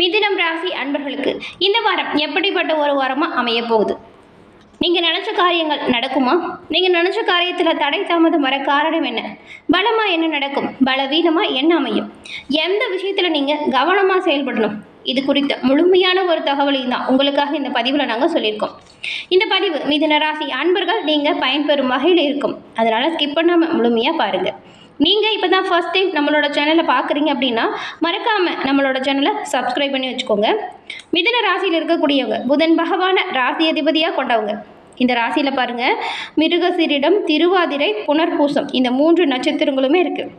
மிதினம் ராசி அன்பர்களுக்கு இந்த வாரம் எப்படிப்பட்ட ஒரு வாரமாக அமைய போகுது? நீங்கள் நினச்ச காரியங்கள் நடக்குமா? நீங்கள் நினச்ச காரியத்தில் தடை தாமதம் வர காரணம் என்ன? பலமாக என்ன நடக்கும்? பலவீனமாக என்ன அமையும்? எந்த விஷயத்தில் நீங்கள் கவனமாக செயல்படணும்? இது குறித்த முழுமையான ஒரு தகவலையும் தான் உங்களுக்காக இந்த பதிவில் நாங்கள் சொல்லியிருக்கோம். இந்த பதிவு மிதுன ராசி அன்பர்கள் நீங்கள் பயன்பெறும் வகையில் இருக்கும். அதனால் ஸ்கிப் பண்ணாமல் முழுமையாக பாருங்கள் நீங்கள் இப்போ தான் ஃபர்ஸ்ட் டைம் நம்மளோட சேனலை பார்க்குறீங்க அப்படின்னா மறக்காமல் நம்மளோட சேனலை சப்ஸ்கிரைப் பண்ணி வச்சுக்கோங்க. மிதன ராசியில் இருக்கக்கூடியவங்க புதன் பகவான ராசி அதிபதியாக கொண்டவங்க. இந்த ராசியில் பாருங்கள் மிருகசீரிடம் திருவாதிரை புனர்பூசம் இந்த மூன்று நட்சத்திரங்களுமே இருக்குது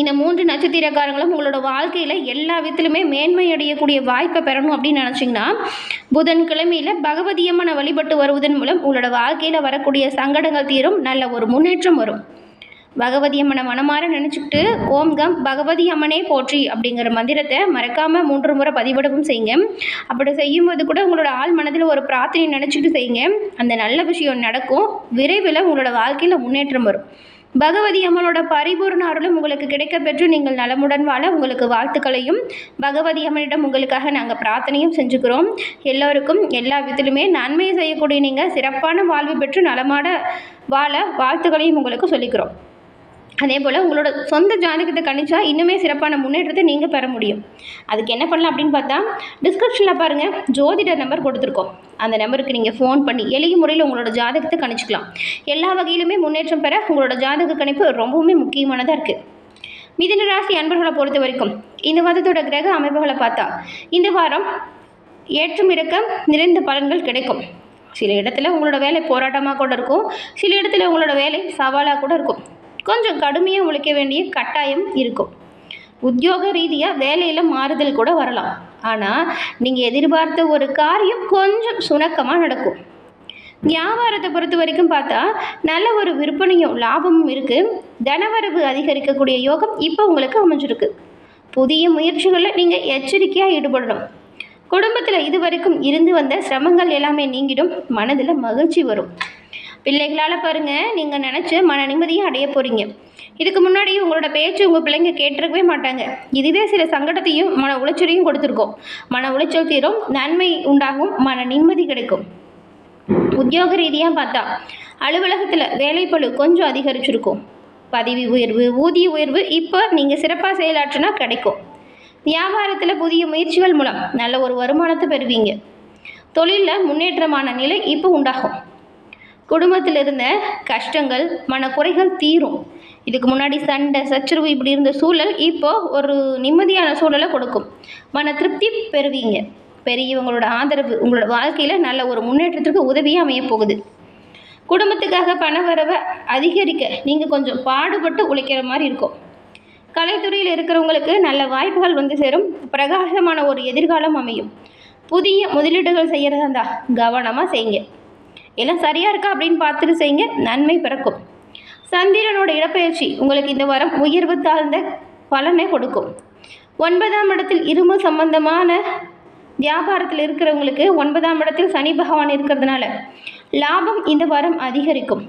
இந்த மூன்று நட்சத்திரக்காரங்களும் உங்களோட வாழ்க்கையில் எல்லா விதத்துலையுமே மேன்மை அடையக்கூடிய வாய்ப்பை பெறணும் அப்படின்னு நினச்சிங்கன்னா புதன்கிழமையில் பகவதியம்மனை வழிபட்டு வருவதன் மூலம் உங்களோட வாழ்க்கையில் வரக்கூடிய சங்கடங்கள் தீரும் நல்ல ஒரு முன்னேற்றம் வரும். பகவதி அம்மனை மனமாற நினச்சிக்கிட்டு ஓம் கம் பகவதி அம்மனே போற்றி அப்படிங்கிற மந்திரத்தை மறக்காமல் மூன்று முறை பதிவிடவும் செய்யுங்க. அப்படி செய்யும்போது கூட உங்களோட ஆள் மனதில் ஒரு பிரார்த்தனை நினச்சிட்டு செய்யுங்க. அந்த நல்ல விஷயம் நடக்கும். விரைவில் உங்களோட வாழ்க்கையில் முன்னேற்றம் வரும். பகவதி அம்மனோட பரிபூர்ண அருளும் உங்களுக்கு கிடைக்க பெற்று நீங்கள் நலமுடன் வாழ உங்களுக்கு வாழ்த்துக்களையும். பகவதி அம்மனிடம் உங்களுக்காக நாங்கள் பிரார்த்தனையும் செஞ்சுக்கிறோம். எல்லோருக்கும் எல்லா விதத்திலுமே நன்மையை செய்யக்கூடிய நீங்கள் சிறப்பான வாழ்வு பெற்று நலமாட வாழ வாழ்த்துக்களையும் உங்களுக்கு சொல்லிக்கிறோம். அதே போல் உங்களோட சொந்த ஜாதகத்தை கணிச்சா இன்னுமே சிறப்பான முன்னேற்றத்தை நீங்கள் பெற முடியும். அதுக்கு என்ன பண்ணலாம் அப்படின்னு பார்த்தா டிஸ்கிரிப்ஷனில் பாருங்கள் ஜோதிடர் நம்பர் கொடுத்துருக்கோம். அந்த நம்பருக்கு நீங்கள் ஃபோன் பண்ணி எளிய முறையில் உங்களோட ஜாதகத்தை கணிச்சிக்கலாம். எல்லா வகையிலுமே முன்னேற்றம் பெற உங்களோட ஜாதக கணிப்பு ரொம்பவுமே முக்கியமானதாக இருக்குது மிதன ராசி அன்பர்களை பொறுத்த வரைக்கும் இந்த வாரத்தோட கிரக அமைப்புகளை பார்த்தா இந்த வாரம் ஏற்றம் இறக்கம் நிறைந்த பலன்கள் கிடைக்கும். சில இடத்துல உங்களோட வேலை போராட்டமாக கூட இருக்கும் சில இடத்துல உங்களோட வேலை சவாலாக கூட இருக்கும். கொஞ்சம் கடுமையாக உழைக்க வேண்டிய கட்டாயம் இருக்கும். உத்தியோக ரீதியாக வேலையில் மாறுதல் கூட வரலாம். ஆனால் நீங்கள் எதிர்பார்த்த ஒரு காரியம் கொஞ்சம் சுணக்கமாக நடக்கும். வியாபாரத்தை பொறுத்த வரைக்கும் பார்த்தா நல்ல ஒரு விற்பனையும் லாபமும் இருக்குது தனவரவு அதிகரிக்கக்கூடிய யோகம் இப்போ உங்களுக்கு அமைஞ்சிருக்கு. புதிய முயற்சிகளில் நீங்கள் எச்சரிக்கையாக ஈடுபடணும். குடும்பத்தில் இது வரைக்கும் இருந்து வந்த சிரமங்கள் எல்லாமே நீங்கிடும். மனதில் மகிழ்ச்சி வரும். பிள்ளைகளால் பாருங்கள் நீங்கள் நினச்ச மன நிம்மதியை அடைய போகிறீங்க இதுக்கு முன்னாடி உங்களோட பேச்சு உங்கள் பிள்ளைங்க கேட்டிருக்கவே மாட்டாங்க. இதுவே சில சங்கடத்தையும் மன உளைச்சலையும் கொடுத்துருக்கோம். மன உளைச்சல் தீரும் நன்மை உண்டாகும் மன நிம்மதி கிடைக்கும். உத்தியோக ரீதியாக பார்த்தா அலுவலகத்தில் வேலைப்பளு கொஞ்சம் அதிகரிச்சிருக்கும். பதவி உயர்வு ஊதிய உயர்வு இப்போ நீங்கள் சிறப்பாக செயலாற்றினா கிடைக்கும். வியாபாரத்தில் புதிய முயற்சிகள் மூலம் நல்ல ஒரு வருமானத்தை பெறுவீங்க. தொழிலில் முன்னேற்றமான நிலை இப்போ உண்டாகும். குடும்பத்தில் இருந்த கஷ்டங்கள் மனக்குறைகள் தீரும். இதுக்கு முன்னாடி சண்டை சச்சரவு இப்படி இருந்த சூழல் இப்போ ஒரு நிம்மதியான சூழலை கொடுக்கும். மன திருப்தி பெறுவீங்க. பெரியவங்களோட ஆதரவு உங்களோட வாழ்க்கையில் நல்ல ஒரு முன்னேற்றத்திற்கு உதவியாக அமைய போகுது. குடும்பத்துக்காக பண வரவை அதிகரிக்க நீங்கள் கொஞ்சம் பாடுபட்டு உழைக்கிற மாதிரி இருக்கும். கலைத்துறையில் இருக்கிறவங்களுக்கு நல்ல வாய்ப்புகள் வந்து சேரும். பிரகாசமான ஒரு எதிர்காலம் அமையும். புதிய முதலீடுகள் செய்கிறதா இருந்தால் கவனமாக செய்யுங்க. எல்லாம் சரியாக இருக்கா அப்படின்னு பார்த்துட்டு செய்யுங்க. நன்மை பிறக்கும். சந்திரனோட இடப்பெயர்ச்சி உங்களுக்கு இந்த வாரம் உயர்வு தாழ்ந்த பலனை கொடுக்கும். ஒன்பதாம் இடத்தில் இரும்பு சம்பந்தமான வியாபாரத்தில் இருக்கிறவங்களுக்கு ஒன்பதாம் இடத்தில் சனி பகவான் இருக்கிறதுனால லாபம் இந்த வாரம் அதிகரிக்கும்.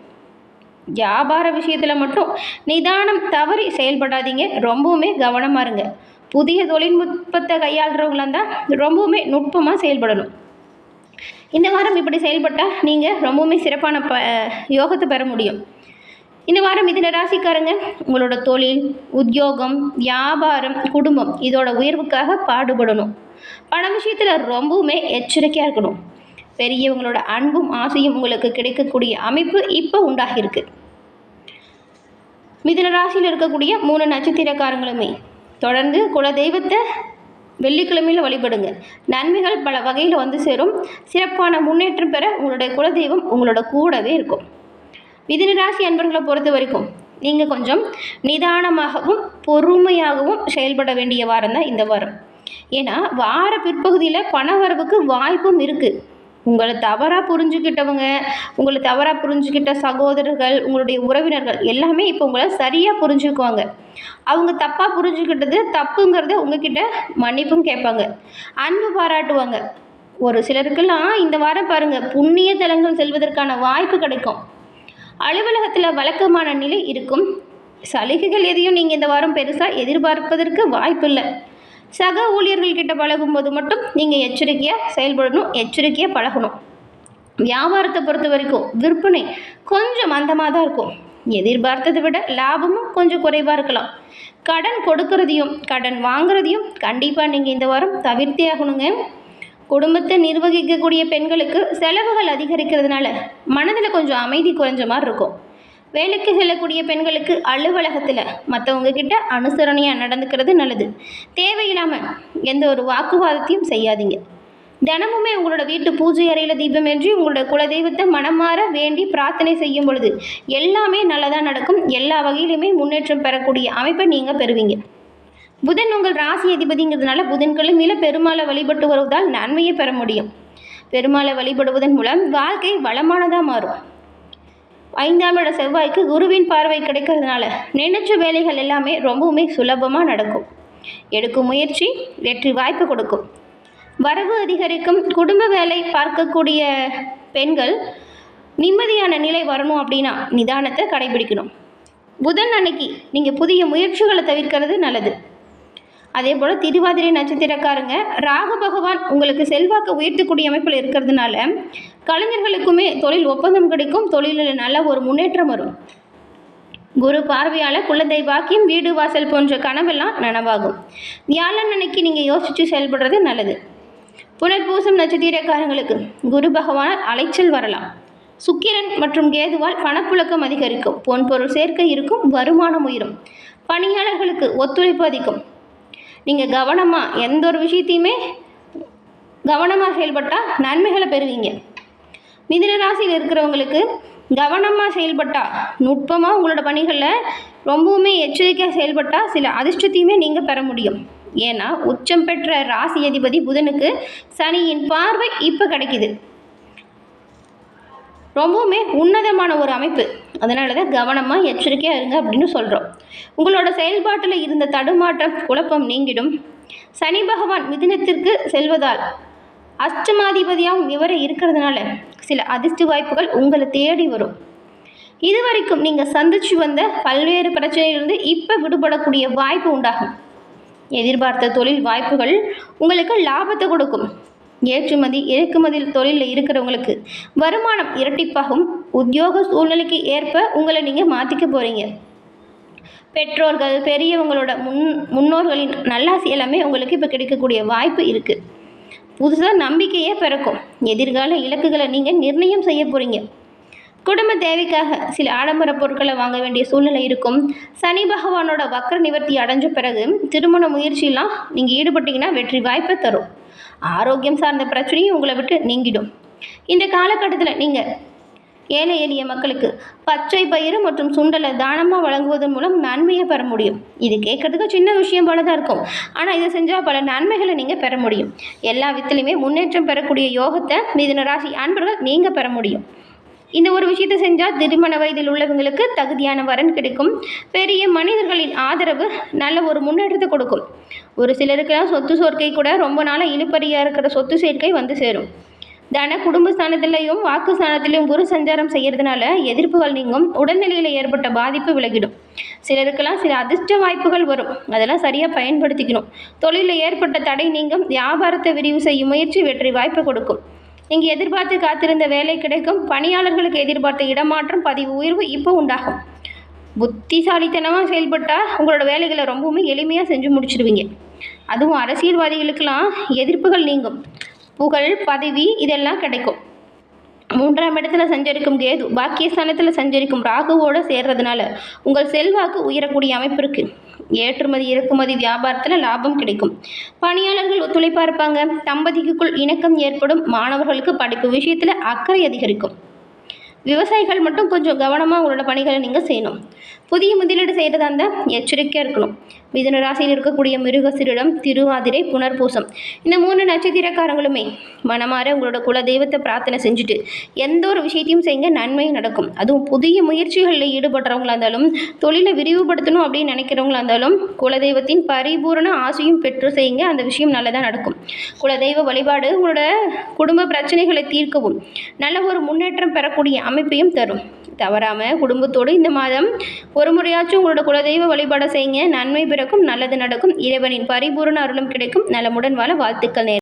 வியாபார விஷயத்தில் மட்டும் நிதானம் தவறி செயல்படாதீங்க. ரொம்பவுமே கவனமாக இருங்க. புதிய தொழில்நுட்பத்தை கையாளுறவங்களாம் தான் ரொம்பவுமே நுட்பமாக செயல்படணும். இந்த வாரம் இப்படி செயல்பட்டால் நீங்கள் ரொம்பவுமே சிறப்பான ப யோகத்தை பெற முடியும். இந்த வாரம் இதில் ராசிக்காரங்க உங்களோட தொழில் உத்தியோகம் வியாபாரம் குடும்பம் இதோட உயர்வுக்காக பாடுபடணும். பண விஷயத்தில் ரொம்பவுமே எச்சரிக்கையாக இருக்கணும். பெரியவங்களோட அன்பும் ஆசையும் உங்களுக்கு கிடைக்கக்கூடிய அமைப்பு இப்போ உண்டாகியிருக்கு. மிதுன ராசியில் இருக்கக்கூடிய மூணு நட்சத்திரக்காரங்களுமே தொடர்ந்து குலதெய்வத்தை வெள்ளிக்கிழமையில் வழிபடுங்க. நன்மைகள் பல வகையில் வந்து சேரும். சிறப்பான முன்னேற்றம் பெற உங்களுடைய குலதெய்வம் உங்களோட கூடவே இருக்கும். மிதுன ராசி அன்பர்களை பொறுத்த வரைக்கும் நீங்கள் கொஞ்சம் நிதானமாகவும் பொறுமையாகவும் செயல்பட வேண்டிய வாரம் தான் இந்த வாரம். ஏன்னா வார பிற்பகுதியில் பண வரவுக்கு வாய்ப்பும் இருக்குது உங்களை தவறாக புரிஞ்சுக்கிட்டவங்க உங்களை தவறாக புரிஞ்சுக்கிட்ட சகோதரர்கள் உங்களுடைய உறவினர்கள் எல்லாமே இப்போ உங்களை சரியாக புரிஞ்சுக்குவாங்க. அவங்க தப்பாக புரிஞ்சுக்கிட்டது தப்புங்கிறத உங்ககிட்ட மன்னிப்பும் கேட்பாங்க. அன்பு பாராட்டுவாங்க. ஒரு சிலருக்கெல்லாம் இந்த வாரம் பாருங்கள் புண்ணிய தலங்கள் செல்வதற்கான வாய்ப்பு கிடைக்கும். அலுவலகத்தில் வழக்கமான நிலை இருக்கும். சலுகைகள் எதையும் நீங்கள் இந்த வாரம் பெருசாக எதிர்பார்ப்பதற்கு வாய்ப்பில்லை. சக ஊழியர்கள்கிட்ட பழகும்போது மட்டும் நீங்கள் எச்சரிக்கையாக செயல்படணும் எச்சரிக்கையாக பழகணும். வியாபாரத்தை பொறுத்த வரைக்கும் விற்பனை கொஞ்சம் மந்தமாக தான் இருக்கும். எதிர்பார்த்ததை விட லாபமும் கொஞ்சம் குறைவாக இருக்கலாம். கடன் கொடுக்கறதையும் கடன் வாங்குறதையும் கண்டிப்பாக நீங்கள் இந்த வாரம் தவிர்த்தே ஆகணுங்க. குடும்பத்தை நிர்வகிக்கக்கூடிய பெண்களுக்கு செலவுகள் அதிகரிக்கிறதுனால மனதில் கொஞ்சம் அமைதி குறைஞ்ச மாதிரி இருக்கும். வேலைக்கு செல்லக்கூடிய பெண்களுக்கு அலுவலகத்தில் மற்றவங்க கிட்ட அனுசரணையாக நடந்துக்கிறது நல்லது. தேவையில்லாமல் எந்த ஒரு வாக்குவாதத்தையும் செய்யாதீங்க. தினமுமே உங்களோட வீட்டு பூஜை அறையில் தீபம் ஏற்றி உங்களோட குலதெய்வத்தை மனமாற வேண்டி பிரார்த்தனை செய்யும் பொழுது எல்லாமே நல்லதாக நடக்கும். எல்லா வகையிலுமே முன்னேற்றம் பெறக்கூடிய அமைப்பை நீங்கள் பெறுவீங்க. புதன் உங்கள் ராசி அதிபதிங்கிறதுனால புதன்கிழமையில பெருமாளை வழிபட்டு வருவதால் நன்மையை பெற முடியும். பெருமாளை வழிபடுவதன் மூலம் வாழ்க்கை வளமானதாக மாறும். ஐந்தாம் இட செவ்வாய்க்கு குருவின் பார்வை கிடைக்கிறதுனால நினைச்ச வேலைகள் எல்லாமே ரொம்பவுமே சுலபமாக நடக்கும். எடுக்கும் முயற்சி வெற்றி வாய்ப்பு கொடுக்கும். வரவு அதிகரிக்கும் குடும்ப வேலை பார்க்கக்கூடிய பெண்கள் நிம்மதியான நிலை வரணும் அப்படின்னா நிதானத்தை கடைபிடிக்கணும். புதன் அன்னைக்கு நீங்கள் புதிய முயற்சிகளை தவிர்க்கிறது நல்லது. அதே போல் திருவாதிரை நட்சத்திரக்காரங்க ராக பகவான் உங்களுக்கு செல்வாக்கு உயர்த்தக்கூடிய அமைப்பில் இருக்கிறதுனால கலைஞர்களுக்குமே தொழில் ஒப்பந்தம் கிடைக்கும். தொழிலில் நல்ல ஒரு முன்னேற்றம் வரும். குரு பார்வையால் குழந்தை பாக்கியம் வீடு வாசல் போன்ற கனவெல்லாம் நனவாகும். வியாழன் அன்னைக்கு நீங்கள் யோசித்து செயல்படுறது நல்லது. புனர்பூசம் நட்சத்திரக்காரங்களுக்கு குரு பகவானால் அலைச்சல் வரலாம். சுக்கிரன் மற்றும் கேதுவால் பணப்புழக்கம் அதிகரிக்கும். பொன்பொருள் சேர்க்கை இருக்கும் வருமானம் உயரும். பணியாளர்களுக்கு ஒத்துழைப்பு அதிகம். நீங்கள் கவனமாக எந்த ஒரு விஷயத்தையுமே கவனமாக செயல்பட்டால் நன்மைகளை பெறுவீங்க. மிதின ராசியில் இருக்கிறவங்களுக்கு கவனமாக செயல்பட்டால் நுட்பமாக உங்களோட பணிகளில் ரொம்பவுமே எச்சரிக்கையாக செயல்பட்டால் சில அதிர்ஷ்டத்தையுமே நீங்கள் பெற முடியும். ஏன்னா உச்சம் பெற்ற ராசி அதிபதி புதனுக்கு சனியின் பார்வை இப்போ கிடைக்குது. ரொம்பவுமே உன்னதமான ஒரு அமைப்பு. அதனால தான் கவனமாக எச்சரிக்கையாக இருங்க அப்படின்னு சொல்கிறோம் உங்களோட செயல்பாட்டில் இருந்த தடுமாற்றம் குழப்பம் நீங்கிடும். சனி பகவான் மிதினத்திற்கு செல்வதால் அஷ்டமாதிபதியாகவும் இவரை இருக்கிறதுனால சில அதிர்ஷ்ட வாய்ப்புகள் உங்களை தேடி வரும். இதுவரைக்கும் நீங்கள் சந்திச்சு வந்த பல்வேறு பிரச்சனையிலிருந்து இப்போ விடுபடக்கூடிய வாய்ப்பு உண்டாகும். எதிர்பார்த்த தொழில் வாய்ப்புகள் உங்களுக்கு லாபத்தை கொடுக்கும். ஏற்றுமதி இறக்குமதி தொழிலில் இருக்கிறவங்களுக்கு வருமானம் இரட்டிப்பாகும் உத்தியோக சூழ்நிலைக்கு ஏற்ப உங்களை நீங்கள் மாற்றிக்க போகிறீங்க பெற்றோர்கள் பெரியவங்களோட முன் முன்னோர்களின் நல்லாசி எல்லாமே உங்களுக்கு இப்போ கிடைக்கக்கூடிய வாய்ப்பு இருக்குது புதுசாக நம்பிக்கையே பிறக்கும். எதிர்கால இலக்குகளை நீங்கள் நிர்ணயம் செய்ய போகிறீங்க குடும்ப தேவைக்காக சில ஆடம்பர பொருட்களை வாங்க வேண்டிய சூழ்நிலை இருக்கும். சனி பகவானோட வக்கர நிவர்த்தி அடைஞ்ச பிறகு திருமண முயற்சியெல்லாம் நீங்கள் ஈடுபட்டீங்கன்னா வெற்றி வாய்ப்பை தரும். ஆரோக்கியம் சார்ந்த பிரச்சனையும் உங்களை விட்டு நீங்கிடும். இந்த காலகட்டத்தில் நீங்கள் ஏழை எளிய மக்களுக்கு பச்சை பயிறு மற்றும் சுண்டலை தானமாக வழங்குவதன் மூலம் நன்மையை பெற முடியும். இது கேட்கறதுக்கு சின்ன விஷயம் போல தான் இருக்கும். ஆனால் இதை செஞ்சால் பல நன்மைகளை நீங்கள் பெற முடியும். எல்லா விதத்துலையுமே முன்னேற்றம் பெறக்கூடிய யோகத்தை மிதுன ராசி அன்பர்கள் நீங்கள் பெற முடியும். இந்த ஒரு விஷயத்தை செஞ்சால் திருமண வயதில் உள்ளவங்களுக்கு தகுதியான வரன் கிடைக்கும். பெரிய மனிதர்களின் ஆதரவு நல்ல ஒரு முன்னேற்றத்தை கொடுக்கும். ஒரு சிலருக்கெல்லாம் சொத்து சேர்க்கை கூட ரொம்ப நாளாக இழுப்பறியாக இருக்கிற சொத்து சேர்க்கை வந்து சேரும். தன குடும்ப ஸ்தானத்திலையும் வாக்கு ஸ்தானத்திலையும் குரு சஞ்சாரம் செய்கிறதுனால எதிர்ப்புகள் நீங்கும். உடல்நிலையில் ஏற்பட்ட பாதிப்பு விலகிடும். சிலருக்கெல்லாம் சில அதிர்ஷ்ட வாய்ப்புகள் வரும். அதெல்லாம் சரியாக பயன்படுத்திக்கணும். தொழிலில் ஏற்பட்ட தடை நீங்கும். வியாபாரத்தை விரிவு செய்யும் முயற்சி வெற்றி வாய்ப்பு கொடுக்கும். நீங்கள் எதிர்பார்த்து காத்திருந்த வேலை கிடைக்கும். பணியாளர்களுக்கு எதிர்பார்த்த இடமாற்றம் பதிவு உயர்வு இப்போ உண்டாகும். புத்திசாலித்தனமாக செயல்பட்டால் உங்களோட வேலைகளை ரொம்பவுமே எளிமையாக செஞ்சு முடிச்சிடுவீங்க அதுவும் அரசியல்வாதிகளுக்கெல்லாம் எதிர்ப்புகள் நீங்கும். புகழ் பதவி இதெல்லாம் கிடைக்கும். மூன்றாம் இடத்துல சஞ்சரிக்கும் கேது பாக்கியஸ்தானத்தில் சஞ்சரிக்கும் ராகுவோடு சேர்றதுனால உங்கள் செல்வாக்கு உயரக்கூடிய அமைப்பு இருக்குது ஏற்றுமதி இறக்குமதி வியாபாரத்தில் லாபம் கிடைக்கும். பணியாளர்கள் ஒத்துழைப்பாக இருப்பாங்க. தம்பதிக்குள் இணக்கம் ஏற்படும். மாணவர்களுக்கு படிப்பு விஷயத்தில் அக்கறை அதிகரிக்கும். விவசாயிகள் மட்டும் கொஞ்சம் கவனமாக உங்களோட பணிகளை நீங்கள் செய்யணும். புதிய முதலீடு செய்கிறதா இருந்தால் எச்சரிக்கையாக இருக்கணும். மிதுன ராசியில் இருக்கக்கூடிய மிருகசிரிடம் திருவாதிரை புனர்பூசம். இந்த மூணு நட்சத்திரக்காரங்களுமே மனமாற உங்களோட குல தெய்வத்தை பிரார்த்தனை செஞ்சுட்டு எந்த ஒரு விஷயத்தையும் செய்யுங்க நன்மை நடக்கும். அதுவும் புதிய முயற்சிகளில் ஈடுபடுறவங்களா இருந்தாலும் தொழிலை விரிவுபடுத்தணும் அப்படின்னு நினைக்கிறவங்களா இருந்தாலும் குலதெய்வத்தின் பரிபூரண ஆசையும் பெற்று செய்யுங்க அந்த விஷயம் நல்லதாக நடக்கும். குலதெய்வ வழிபாடு உங்களோட குடும்ப பிரச்சனைகளை தீர்க்கவும். நல்ல ஒரு முன்னேற்றம் பெறக்கூடிய அமைப்பையும் தரும். தவறாமல் குடும்பத்தோடு இந்த மாதம் ஒரு முறையாச்சும் உங்களோட குலதெய்வ வழிபாடு செய்யுங்க. நன்மை பிறக்கும் நல்லது நடக்கும். இறைவனின் பரிபூரண அருளும் கிடைக்கும். நலமுடன் வாழ வாழ்த்துக்கள் நேரம்.